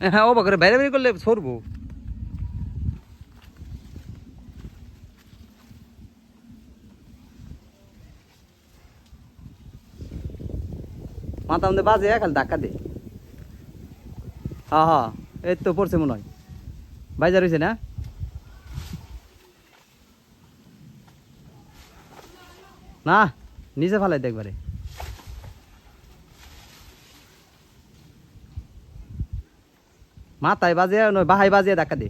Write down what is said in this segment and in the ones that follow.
হ্যাঁ ও করে বাইরে বাইরে করলে সরবো। মাথা আমাদের বাজে, খালি ধাক্কা দে। হ্যাঁ হ্যাঁ এই তো পড়ছে মনে হয়। বাইজা রয়েছে না? না নিজে ফেলাই দে মাথায় বাজে নয় বাহাই বাজে ধাক্কা দে।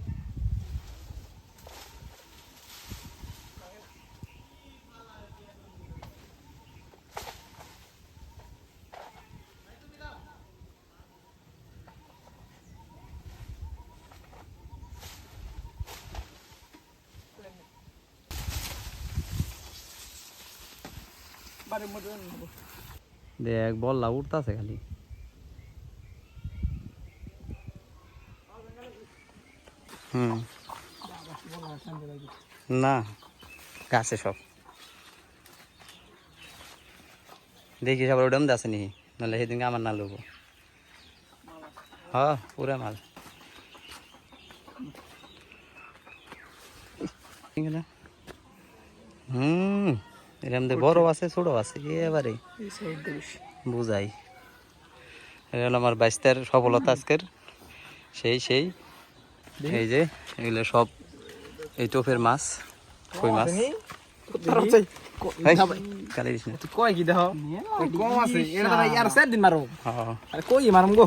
দেখ বললা উঠতাছে খালি হুম। না গাছে সব। দেখি সবার ওডাম আছে নি নাহলে সেদিনকে আমার না লোক হ্যাঁ পুরা মাল। হুম এরকম দিয়ে বড় আছে ছোট আছে এবারে। বুঝাই। এটা হলো আমার বাইশটার সফলতা আজকের। সেই সেই। এই যে এগুলো সব এই টোপের মাছ কই মাছ? কয় কি দেখো কম আছে। এর আর চার দিন মারো হ্যাঁ আরে কই মারম গো